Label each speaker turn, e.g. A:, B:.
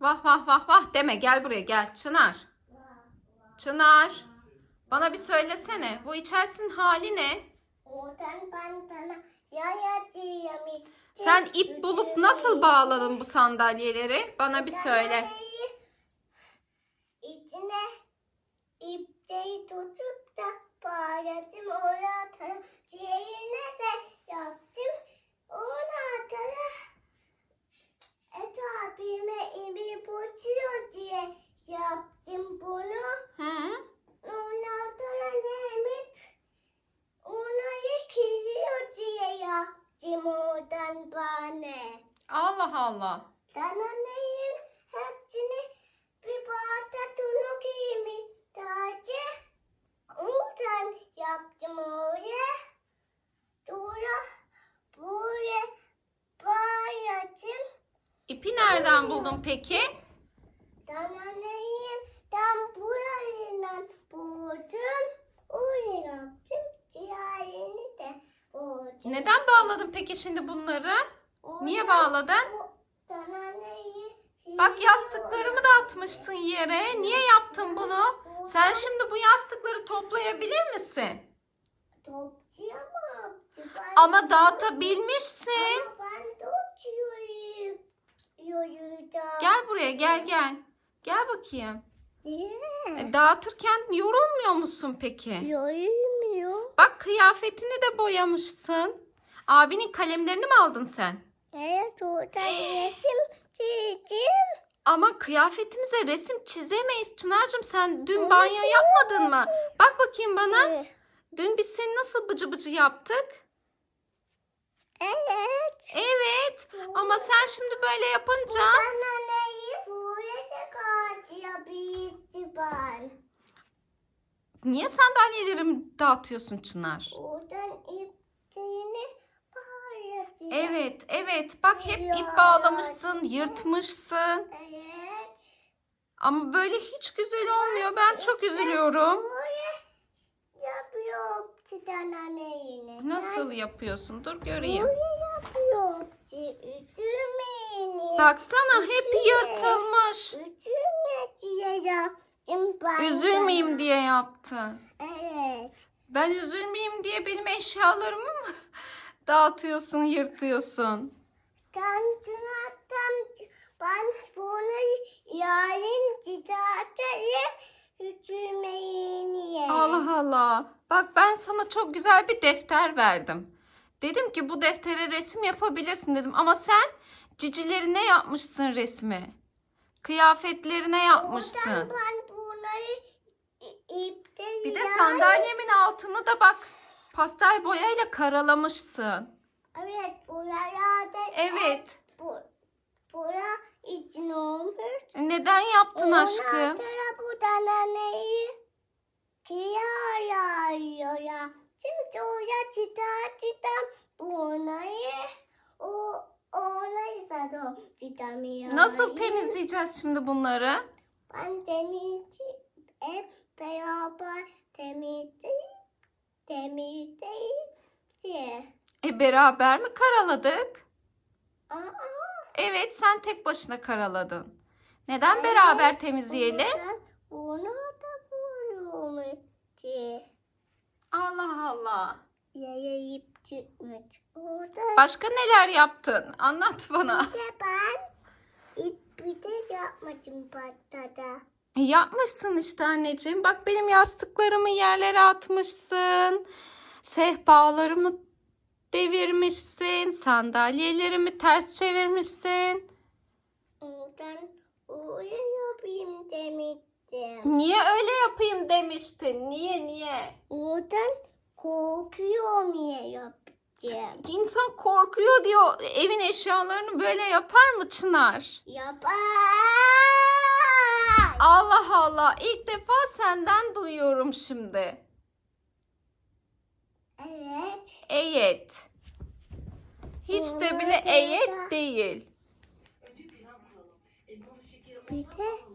A: Vah vah vah vah deme gel buraya gel Çınar. Çınar. Bana bir söylesene bu içersin hali ne?
B: Oradan ben sana yayacağım.
A: Sen ip bulup nasıl bağladın bu sandalyeleri? Bana bir söyle.
B: İçine ipleri tutup da bağladım. Oradan ciğerine de yaptım. Oradan Et abime ipi bozuyor diye yaptım bunu.
A: Hı?
B: Ondan sonra Mehmet onları kiliyor diye yaptım oradan bana.
A: Allah Allah.
B: Dananayın hepsini bir parça tunu giymiş. Sadece oradan yaptım oraya. Sonra buraya bağladım.
A: İpi nereden buldun peki?
B: Dananayın tam burayından buldum. Oraya yaptım. Ciğerini de buldum.
A: Neden bağladın peki şimdi bunları? Niye bağladın? Bak yastıklarımı da atmışsın yere. Niye yaptın bunu? Sen şimdi bu yastıkları toplayabilir misin?
B: Toplayamam.
A: Ama dağıtabilmişsin.
B: Ama ben topluyorum.
A: Gel buraya gel gel. Gel bakayım.
B: Niye?
A: E, Dağıtırken yorulmuyor musun peki?
B: Yoyulmuyor.
A: Bak kıyafetini de boyamışsın. Abinin kalemlerini mi aldın sen?
B: Evet oradan resim çizdim.
A: Ama kıyafetimize resim çizemeyiz Çınar'cığım. Sen dün banyo yapmadın mı? Bak bakayım bana.
B: Evet.
A: Dün biz seni nasıl bıcı bıcı yaptık?
B: Evet.
A: Evet. Ama sen şimdi böyle yapınca...
B: Dananayı buraya karşıya büyüttü ben.
A: Niye sandalyelerimi dağıtıyorsun Çınar?
B: Bağladım.
A: Evet, evet. Bak hep ip bağlamışsın, yırtmışsın.
B: Evet.
A: Ama böyle hiç güzel olmuyor. Ben çok üzülüyorum. Nasıl yapıyorsun? Dur göreyim.
B: Buraya yapıyor. Üzülmeyin.
A: Baksana hep yırtılmış. Üzülmeyeyim diye yaptın.
B: Evet.
A: Ben üzülmeyeyim diye benim eşyalarımı mı dağıtıyorsun, yırtıyorsun?
B: Tünattım. Ben bunu yarın çıkartayım. Üzülmeyin diye.
A: Allah Allah. Bak ben sana çok güzel bir defter verdim. Dedim ki bu deftere resim yapabilirsin dedim. Ama sen cicilerine yapmışsın resmi. Kıyafetlerine yapmışsın.
B: Ben bunları ipte
A: Bir de sandalyemin altını da bak pastel boyayla karalamışsın.
B: Evet buraya da
A: Evet.
B: bu bura için olmuş.
A: Neden yaptın
B: Ondan
A: aşkım?
B: sonra bu dananeyi kıyarıyor ya. Şimdi oraya çıta çıta bunları o onları da tutamıyor.
A: Nasıl temizleyeceğiz şimdi bunları?
B: Ben temizci hep beraber temizleyip
A: beraber mi karaladık?
B: Aa,
A: Evet sen tek başına karaladın. Neden beraber temizleyelim?
B: Bunu da buluyormuş.
A: Allah Allah.
B: Yayayıp çıkmış. Orada
A: Başka neler yaptın? Anlat bana.
B: bir de ben hiçbir de yapmadım patladı.
A: E, Yapmışsın işte anneciğim. Bak benim yastıklarımı yerlere atmışsın. Sehpalarımı devirmişsin. Sandalyelerimi ters çevirmişsin.
B: Oradan oraya yapayım demiştim.
A: Niye öyle yapayım demiştin? Niye niye?
B: Oradan korkuyorum ya yapacağım.
A: İnsan korkuyor diyor. Evin eşyalarını böyle yapar mı Çınar?
B: Yapar.
A: Allah Allah. İlk defa senden duyuyorum şimdi.
B: Evet.
A: Eyet. Hiç de bile eyet değil.
B: Bir de